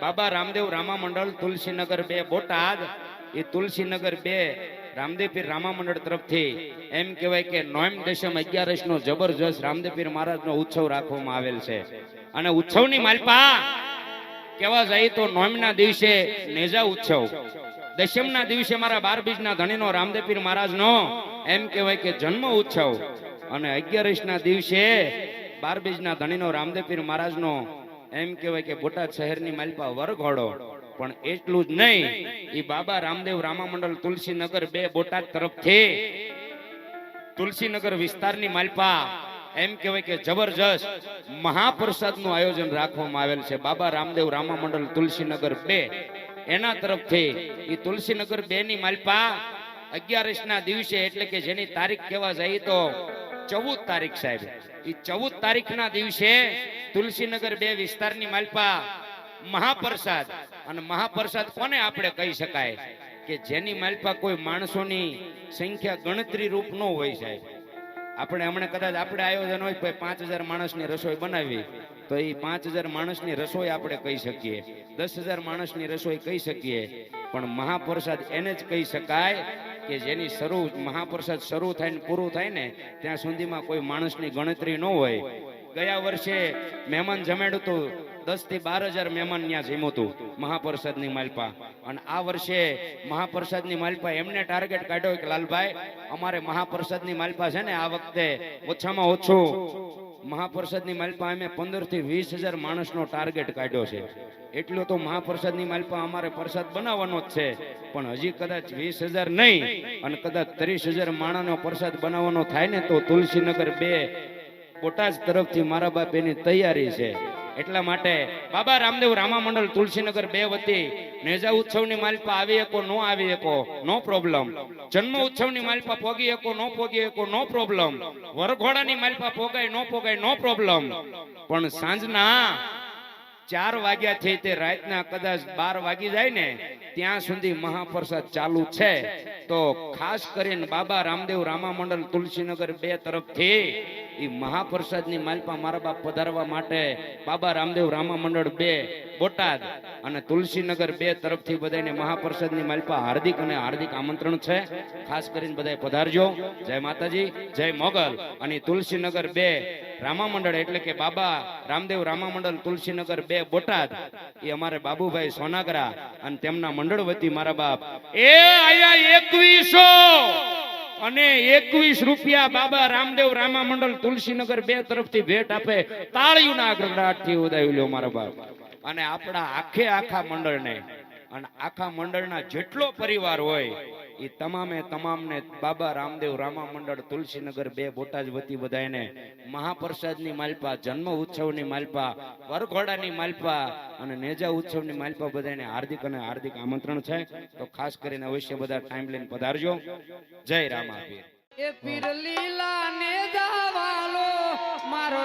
બાબા રામદેવ રામા મંડળ તુલસીનગર બે, બોટાદ. એ તુલસીનગર બે રામદેવપીર રામા મંડળ તરફથી. એમ કહેવાય કે નોમ દશમ અગિયારસ નો જબરજસ્ત રામદેવપીર મહારાજ નો ઉત્સવ રાખવામાં આવેલ છે. અને ઉત્સવની માલપા કેવા જાય તો નોમના દિવસે નેજા ઉત્સવ. દશમના દિવસે મારા બાર બીજના ધણીનો રામદેવપીર મહારાજનો એમ કહેવાય કે જન્મ ઉત્સવ. અને અગિયારસના દિવસે બાર બીજના ધણીનો રામદેવપીર મહારાજનો એમ કહેવાય કે બોટાદ શહેરની માલપા વરઘોડો. પણ એટલું જ નહીં એ બાબા રામદેવ રામા તુલસીનગર બે બોટાદ તરફથી તુલસીનગર વિસ્તારની માલપા, એમ કહેવાય કે જબરજસ્ત મહાપ્રસાદનું આયોજન રાખવામાં આવેલ છે. બાબા રામદેવ રામા મંડળ તુલસીનગર બે. એના તરફથી એ તુલસીનગર બે ની માલપા અગિયારસ ના દિવસે, એટલે કે જેની તારીખ કેવા જાય તો ચૌદ તારીખ સાહેબ. એ ચૌદ તારીખ ના દિવસે તુલસીનગર બે વિસ્તારની માલપા મહાપ્રસાદ, અને મહાપ્રસાદ કોને આપણે કહી શકાય? કે જેની માલપા કોઈ માણસોની સંખ્યા ગણતરી રૂપ ન હોય સાહેબ. આપણે હમણાં કદાચ આપણે આયોજન હોય પાંચ હજાર માણસની રસોઈ બનાવી, તો એ પાંચ હજાર માણસની રસોઈ આપણે કહી શકીએ. દસ હજાર માણસની રસોઈ કહી શકીએ. પણ મહાપ્રસાદ એને જ કહી શકાય કે જેની શરૂ મહાપ્રસાદ શરૂ થાય ને પૂરું થાય ને ત્યાં સુધીમાં કોઈ માણસની ગણતરી ન હોય. ગયા વર્ષે મહેમાન જમાડ્યું હતું. દસથી બાર હજાર મહેમાન ત્યાં જમ્યું હતું મહાપ્રસાદની માલપા. અને આ વર્ષે મહાપ્રસાદની માલપા એમને ટાર્ગેટ કાઢ્યો કે, લાલભાઈ, અમારે મહાપ્રસાદની માલપા છે ને, આ વખતે ઓછામાં ઓછું મહાપ્રસાદની માલપા અમે પંદરથી વીસ હજાર માણસનો ટાર્ગેટ કાઢ્યો છે. એટલો તો મહાપ્રસાદની માલપા અમારે પ્રસાદ બનાવવાનો જ છે. પણ હજી કદાચ વીસ હજાર નહીં અને કદાચ ત્રીસ હજાર માણસનો પ્રસાદ બનાવવાનો થાય ને તો તુલસીનગર બે બોટાદ તરફથી મારા બાપ એની તૈયારી છે. એટલા માટે બાબા રામદેવ રામા મંડળ તુલસીનગર બે વતી નેજા ઉત્સવની માલપા આવી એકો નો આવી એકો નો પ્રોબ્લેમ. જન્મ ઉત્સવની માલપા પોગી એકો નો પોગી એકો નો પ્રોબ્લેમ. વરઘોડાની માલપા પોગાય, નો પોગાય, નો પ્રોબ્લેમ. પણ સાંજના ચાર વાગ્યા થી તે રાતના કદાચ બાર વાગી જાય ને, ત્યાં સુધી મહાપ્રસાદ ચાલુ છે. તો ખાસ કરીને બાબા રામદેવ રામા મંડળ તુલસીનગર બે તરફથી એ મહાપ્રસાદની માલપા મારા બાપ પધારવા માટે બાબા રામદેવ રામા મંડળ બે, બોટાદ અને તુલસીનગર બે તરફથી બધાને મહાપ્રસાદની માલપા હાર્દિક અને હાર્દિક આમંત્રણ છે. ખાસ કરીને બધા પધારજો. જય માતાજી, જય મોગલ. અને તુલસીનગર બે રામા મંડળ એટલે કે બાબા રામદેવ રામા મંડળ, તુલસીનગર બે, બોટાદ. એ અમારે બાબુભાઈ સોનાગરા અને તેમના મંડળ વતી મારા બાપ. એ આયા એકવીસો અને એકવીસ રૂપિયા બાબા રામદેવ રામા મંડળ તુલસીનગર બે તરફથી ભેટ આપે. તાળીઓના ગરગડાટથી ઉદાવી લ્યો મારા બાપ. અને આપણા આખે આખા મંડળને અને આખા મંડળના જેટલો પરિવાર હોય એ તમામે તમામને બાબા રામદેવ રામા મંડળ, તુલસીનગર બે બોટાદ વતી બધાને મહાપ્રસાદની માલપા, જન્મ ઉત્સવની માલપા, વરઘોડાની માલપા અને નેજા ઉત્સવની માલપા બધાને હાર્દિક અને હાર્દિક આમંત્રણ છે. તો ખાસ કરીને અવશ્ય બધા ટાઈમ લઈને પધારજો. જય રામા એ પીર લીલા ને જાવાલો મારો